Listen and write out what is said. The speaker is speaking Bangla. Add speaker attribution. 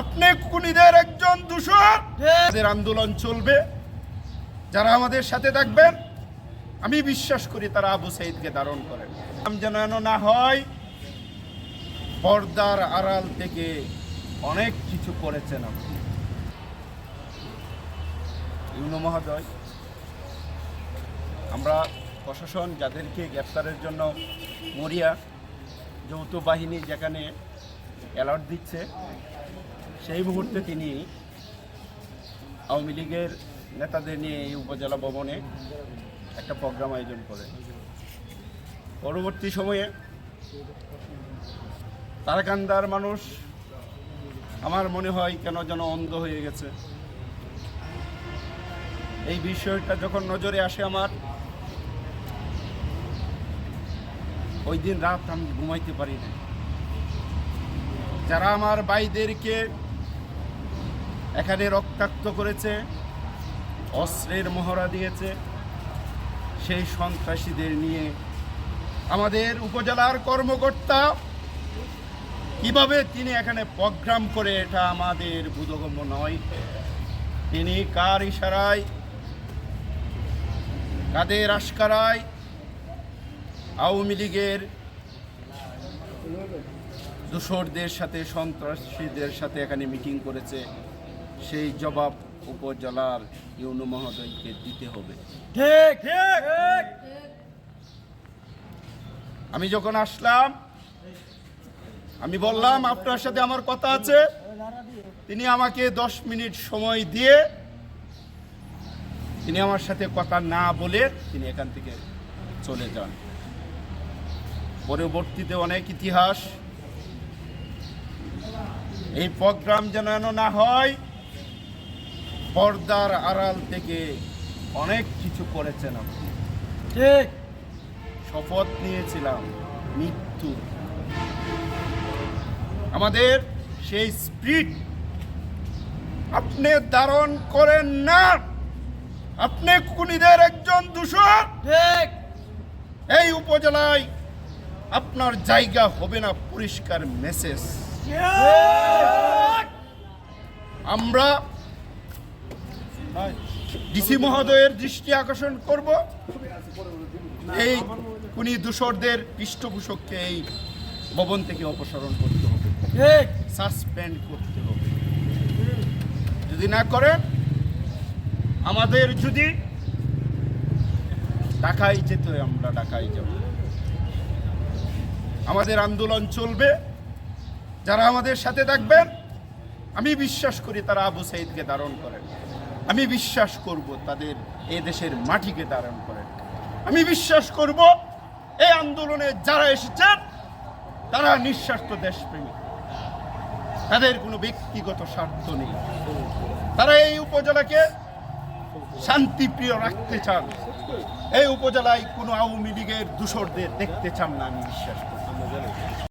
Speaker 1: আপনি খুনিদের একজন দূষণ আমাদের আন্দোলন চলবে। যারা আমাদের সাথে থাকবেন আমি বিশ্বাস করি তারা আবু সাইদকে ধারণ করেন। নাম যেন না হয় পর্দার আড়াল থেকে অনেক কিছু করেছেন আপনি। ইউনো মহোদয় আমরা প্রশাসন যাদেরকে গ্রেপ্তারের জন্য মরিয়া যৌথ বাহিনী যেখানে অ্যালার্ট দিচ্ছে সেই মুহূর্তে তিনি আওয়ামী লীগের নেতাদের নিয়ে এই উপজেলা ভবনে একটা প্রোগ্রাম আয়োজন করেন পরবর্তী সময়ে তারাকান্দার মানুষ আমার মনে হয় কেন যেন অন্ধ হয়ে গেছে। এই বিষয়টা যখন নজরে আসে আমার, ওই দিন রাত আমি ঘুমাইতে পারি না যারা আমার ভাইদেরকে এখানে রক্তাক্ত করেছে, অস্ত্রের মহড়া দিয়েছে। সেই সন্ত্রাসীদের নিয়ে আমাদের উপজেলার কর্মকর্তা, কীভাবে তিনি এখানে প্রোগ্রাম করে এটা আমাদের বোধগম্য নয়। তিনি কার ইশারায়, কাদের আশকারায় আওয়ামী লীগের দূষরদের সাথে, সন্ত্রাসীদের সাথে এখানে মিটিং করেছে। সেই জবাব উপজেলার ইউনো মহোদয়কে দিতে হবে।
Speaker 2: ঠিক।
Speaker 1: আমি যখন আসলাম আমি বললাম আপনার সাথে আমার কথা আছে। তিনি আমাকে দশ মিনিট সময় দিয়ে তিনি আমার সাথে কথা না বলে তিনি এখান থেকে চলে যান। পরবর্তীতে অনেক ইতিহাস। এই প্রোগ্রাম যেন না হয় পর্দার আড়াল থেকে অনেক কিছু করেছেন আপনি।
Speaker 2: ঠিক।
Speaker 1: শপথ নিয়েছিলাম মৃত্যু। আমাদের সেই স্পিরিট আপনি ধারণ করেন না। আপনি খুনিদের একজন দূষণ
Speaker 2: ঠিক।
Speaker 1: এই উপজেলায় আপনার জায়গা হবে না পরিষ্কার মেসেজ। আমরা ডিসি মহোদয়ের দৃষ্টি আকর্ষণ করব। এই খুনি দূষরদের পৃষ্ঠপোষককে এই ভবন থেকে অপসারণ করতে হবে। সাসপেন্ড করতে হবে। যদি না করেন আমাদের যদি ঢাকায় যেতে হয় আমরা ঢাকায় যাব। আমাদের আন্দোলন চলবে। যারা আমাদের সাথে থাকবেন আমি বিশ্বাস করি তারা আবু সাইদকে ধারণ করেন। আমি বিশ্বাস করব তাদের এ দেশের মাটিকে ধারণ করেন। আমি বিশ্বাস করব এই আন্দোলনে যারা এসেছেন, তারা নিঃস্বার্থ দেশপ্রেমী। তাদের কোনো ব্যক্তিগত স্বার্থ নেই। তারা এই উপজেলাকে শান্তিপ্রিয় রাখতে চান। এই উপজেলায় কোনো আওয়ামী লীগের দূষরদের দেখতে চান না, আমি বিশ্বাস করি।